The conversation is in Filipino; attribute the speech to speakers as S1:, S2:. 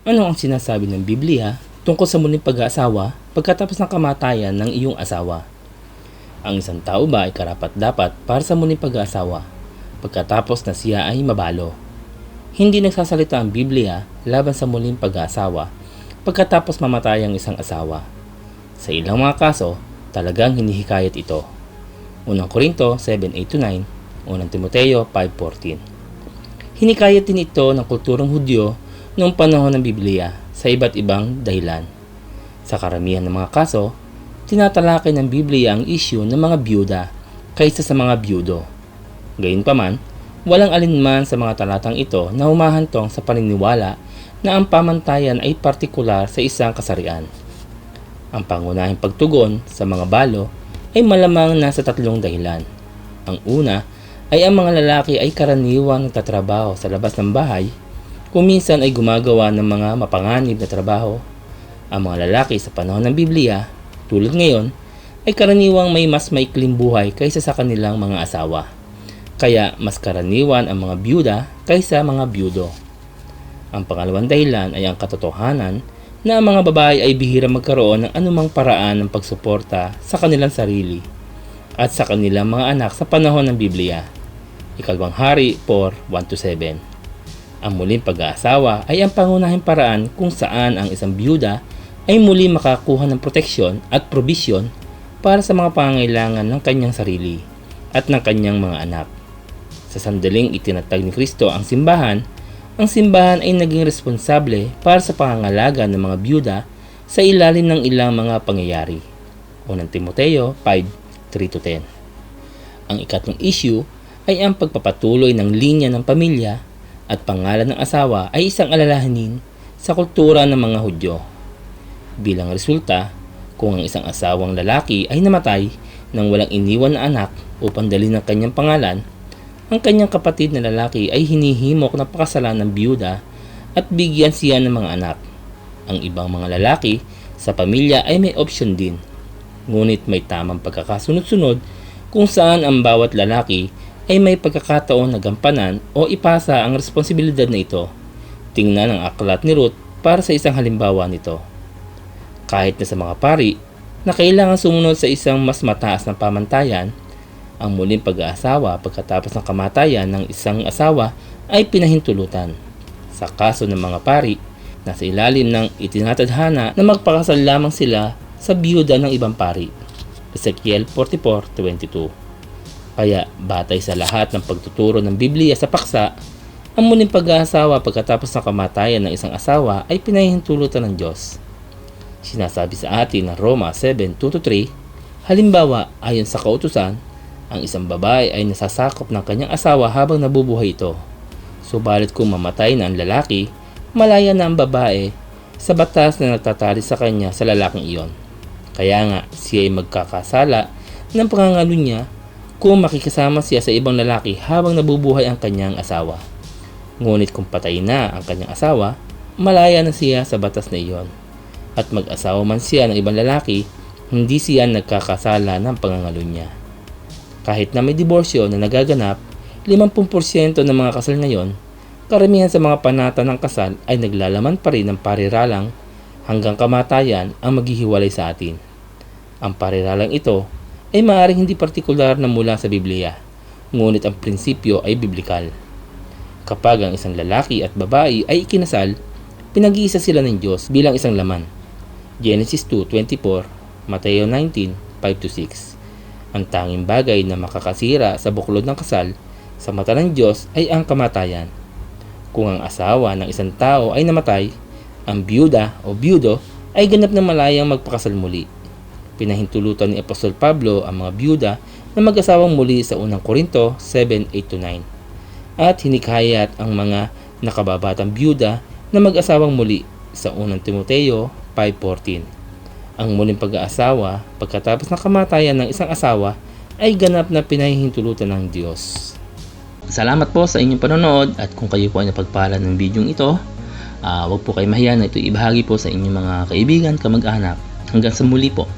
S1: Ano ang sinasabi ng Biblia tungkol sa muling pag-aasawa pagkatapos ng kamatayan ng iyong asawa? Ang isang tao ba ay karapat-dapat para sa muling pag-aasawa pagkatapos na siya ay mabalo? Hindi nagsasalita ang Biblia laban sa muling pag-aasawa pagkatapos mamatay ang isang asawa. Sa ilang mga kaso, talagang hinihikayat ito. Unang Korinto 7.8-9, Unang Timoteo 5.14 Hinikayat din ito ng kulturang Hudyo noong panahon ng Biblia sa iba't ibang dahilan. Sa karamihan ng mga kaso, tinatalakay ng Biblia ang isyu ng mga byuda kaysa sa mga byudo. Gayunpaman, walang alinman sa mga talatang ito na humahantong sa paniniwala na ang pamantayan ay partikular sa isang kasarian. Ang pangunahing pagtugon sa mga balo ay malamang nasa tatlong dahilan. Ang una ay ang mga lalaki ay karaniwang nagtatrabaho sa labas ng bahay kung minsan ay gumagawa ng mga mapanganib na trabaho. Ang mga lalaki sa panahon ng Biblia, tulad ngayon, ay karaniwang may mas maikling buhay kaysa sa kanilang mga asawa. Kaya mas karaniwan ang mga byuda kaysa mga byudo. Ang pangalawang dahilan ay ang katotohanan na ang mga babae ay bihira magkaroon ng anumang paraan ng pagsuporta sa kanilang sarili at sa kanilang mga anak sa panahon ng Biblia. Ikalawang Hari 4, 1-7 Ang muling pag-aasawa ay ang pangunahing paraan kung saan ang isang byuda ay muli makakuha ng proteksyon at probisyon para sa mga pangangailangan ng kanyang sarili at ng kanyang mga anak. Sa sandaling itinatag ni Kristo ang simbahan, ang simbahan ay naging responsable para sa pangangalaga ng mga byuda sa ilalim ng ilang mga pangyayari. Unang Timoteo 5, 3-10 Ang ikatlong issue ay ang pagpapatuloy ng linya ng pamilya at pangalan ng asawa ay isang alalahanin sa kultura ng mga Hudyo. Bilang resulta, kung ang isang asawang lalaki ay namatay nang walang iniwan na anak upang dalhin ang kanyang pangalan, ang kanyang kapatid na lalaki ay hinihimok na pakasalan ng biyuda at bigyan siya ng mga anak. Ang ibang mga lalaki sa pamilya ay may opsyon din. Ngunit may tamang pagkakasunod-sunod kung saan ang bawat lalaki ay may pagkakataon na gampanan o ipasa ang responsibilidad na ito. Tingnan ang aklat ni Ruth para sa isang halimbawa nito. Kahit na sa mga pari na kailangan sumunod sa isang mas mataas na pamantayan, ang muling pag-aasawa pagkatapos ng kamatayan ng isang asawa ay pinahintulutan. Sa kaso ng mga pari, nasa ilalim ng itinatadhana na magpakasal lamang sila sa biyuda ng ibang pari. Ezekiel 44.22 Kaya batay sa lahat ng pagtuturo ng Biblia sa paksa, ang muling pag-aasawa pagkatapos ng kamatayan ng isang asawa ay pinahintulutan ng Diyos. Sinasabi sa atin ng Roma 7.2-3, Halimbawa, ayon sa kautusan, ang isang babae ay nasasakop ng kanyang asawa habang nabubuhay ito. Subalit kung mamatay na ang lalaki, malaya na ang babae sa batas na nagtatali sa kanya sa lalaking iyon. Kaya nga, siya ay magkakasala ng pangangalo niya kung makikasama siya sa ibang lalaki habang nabubuhay ang kanyang asawa. Ngunit kung patay na ang kanyang asawa, malaya na siya sa batas na iyon. At mag-asawa man siya ng ibang lalaki, hindi siya nagkakasala ng pangangalo niya. Kahit na may diborsyo na nagaganap, 50% ng mga kasal ngayon, karamihan sa mga panata ng kasal ay naglalaman pa rin ng pariralang hanggang kamatayan ang maghihiwalay sa atin. Ang pariralang ito ay maaaring hindi partikular na mula sa Biblia, ngunit ang prinsipyo ay biblikal. Kapag ang isang lalaki at babae ay ikinasal, pinag-iisa sila ng Diyos bilang isang laman. Genesis 2.24, Mateo 19, 5-6 Ang tanging bagay na makakasira sa buklod ng kasal sa mata ng Diyos ay ang kamatayan. Kung ang asawa ng isang tao ay namatay, ang byuda o byudo ay ganap na malayang magpakasal muli. Pinahintulutan ni Apostol Pablo ang mga byuda na mag-asawang muli sa unang Korinto 7:8-9. At hinikayat ang mga nakababatang byuda na mag-asawang muli sa unang Timoteo 5.14. Ang muling pag-aasawa pagkatapos ng kamatayan ng isang asawa ay ganap na pinahihintulutan ng Diyos. Salamat po sa inyong panonood at kung kayo po ay napagpala ng video ito, uh, huwag po kayo mahiya na ito ibahagi po sa inyong mga kaibigan, kamag-anak. Hanggang sa muli po.